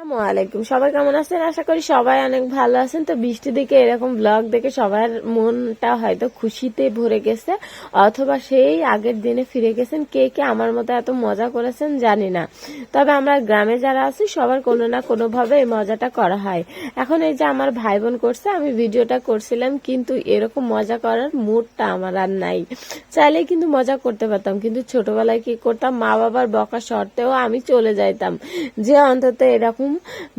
আসসালামু আলাইকুম সবাই কেমন আছেন? আশা করি সবাই অনেক ভালো আছেন। তো বৃষ্টি দিকে এরকম ব্লগ দেখে সবার মনটা হয়তো খুশিতে ভরে গেছে, অথবা সেই আগের দিনে ফিরে গেছেন কে কে আমার মতো এত মজা করেছেন জানি না। তবে আমরা গ্রামে যারা আছি, সবার কোনো না কোনো ভাবে এই মজাটা করা হয়। এখন এই যে আমার ভাই বোন করছে, আমি ভিডিওটা করছিলাম, কিন্তু এরকম মজা করার মুডটা আমার আর নাই। চাইলে কিন্তু মজা করতে পারতাম, কিন্তু ছোটবেলায় কি করতাম? মা বাবার বকা সত্ত্বেও আমি চলে যাইতাম। যে অন্তত এরকম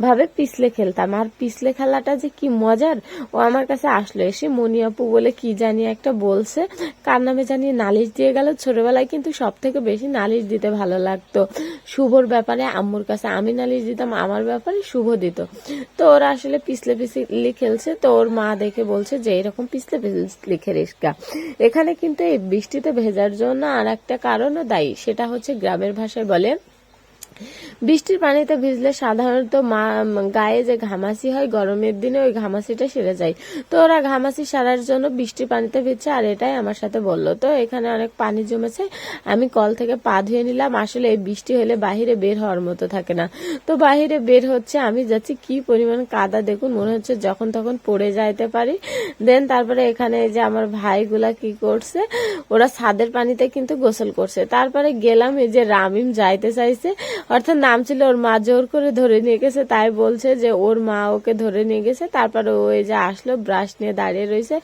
ভাবে পিছলে খেলতাম। আর পিছলে খেলাটা যে কি মজার, ও আমার কাছে আসলো এসে মনি আপু বলে কি জানি একটা বলছে, কার নামে জানি নালিশ দিয়ে গেল। ছোটবেলায় কিন্তু সব থেকে বেশি নালিশ দিতে ভালো লাগতো। শুভর ব্যাপারে আম্মুর কাছে আমি নালিশ দিতাম, আমার ব্যাপারে শুভ দিত। তো ওরা আসলে পিছলে পিছলে খেলছে, তো ওর মা দেখে বলছে যে, এরকম পিছলে পিছলে খেলিস গা। এখানে কিন্তু এই বৃষ্টিতে ভেজার জন্য আর একটা কারণও দায়ী, সেটা হচ্ছে গ্রামের ভাষায় বলে বৃষ্টির পানিতে ভিজলে সাধারণত মা, গায়ে যে ঘামাসি হয়, গরমের দিনে ওই ঘামাসিটা সেরে যায়। তো ওরা ঘামাসি সারার জন্য বৃষ্টির পানিতে ভিজছে, আর এটাই আমার সাথে বলল। তো এখানে অনেক পানি জমেছে, আমি কল থেকে পা ধুয়ে নিলাম। আসলে এই বৃষ্টি হলে বাহিরে বের হওয়ার মতো থাকে না। তো বাহিরে বের হচ্ছে, আমি যাচ্ছি কি পরিমাণ কাদা, দেখুন, মনে হচ্ছে যখন তখন পড়ে যাইতে পারি। দেন তারপরে এখানে যে আমার ভাইগুলা কি করছে, ওরা ছাদের পানিতে কিন্তু গোসল করছে। তারপরে গেলাম এই যে রামিম যাইতে চাইছে অর্থাৎ নাম ছিল ওর মা জোর করে ধরে নিয়ে গেছে তাই বলছে যে ওর মা ওকে ধরে নিয়ে গেছে তারপরে ও এই যে আসলো ব্রাশ নিয়ে দাঁড়িয়ে রয়েছে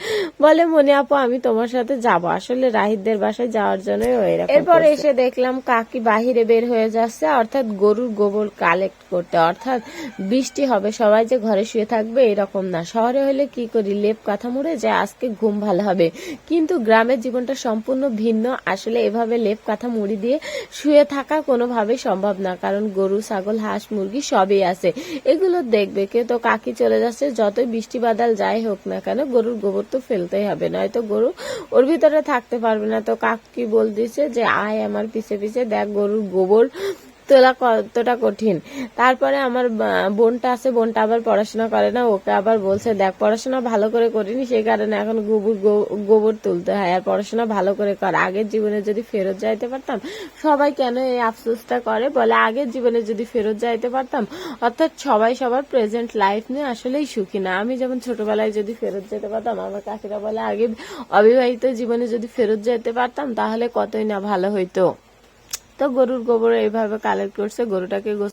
বলে মনে আপু আমি তোমার সাথে যাব। আসলে রাহিদদের বাসায় যাওয়ার জন্য এরপর এসে দেখলাম কাকি বাহিরে বের হয়ে যাচ্ছে অর্থাৎ গরুর গোবর কালেক্ট করতে। অর্থাৎ বৃষ্টি হবে সবাই যে ঘরে শুয়ে থাকবে এরকম না। শহরে হলে কি করি লেপ কাঁথা মুড়ে যে আজকে ঘুম ভালো হবে। কিন্তু গ্রামের জীবনটা সম্পূর্ণ ভিন্ন। আসলে এভাবে লেপ কাঁথা মুড়ি দিয়ে শুয়ে থাকা কোনোভাবে সম্ভব না। কারণ গরু, ছাগল, হাঁস, মুরগি সবই আছে। এগুলো দেখবে কে? তো কাকি চলে যাচ্ছে, যতই বৃষ্টি বাদাল যাই হোক না কেন, গরুর গোবর তো ফেলতেই হবে। না নয়তো গরু ওর ভিতরে থাকতে পারবে না। তো কাকি বল দিছে যে, আয় আমার পিছে পিছে, দেখ গরুর গোবর তোলা কতটা কঠিন। তারপরে আমার বোনটা আছে, বোনটা আবার পড়াশোনা করে না, ওকে আবার বলছে, দেখ, পড়াশোনা ভালো করে করিনি সেই কারণে এখন গোবর গোবর তুলতে হয়, আর পড়াশোনা ভালো করে কর। আগের জীবনে যদি ফেরত যাইতে পারতাম, সবাই কেন এই আফসোসটা করে? বলে, আগের জীবনে যদি ফেরত যাইতে পারতাম, অর্থাৎ সবাই সবার প্রেজেন্ট লাইফ নিয়ে আসলেই সুখী না। আমি যেমন ছোটবেলায় যদি ফেরত যেতে পারতাম, আমার কাকিরা বলে আগে অবিবাহিত জীবনে যদি ফেরত যেতে পারতাম, তাহলে কতই না ভালো হইতো? তো গরুর গোবর এইভাবে কালেক্ট করছে গরুটাকে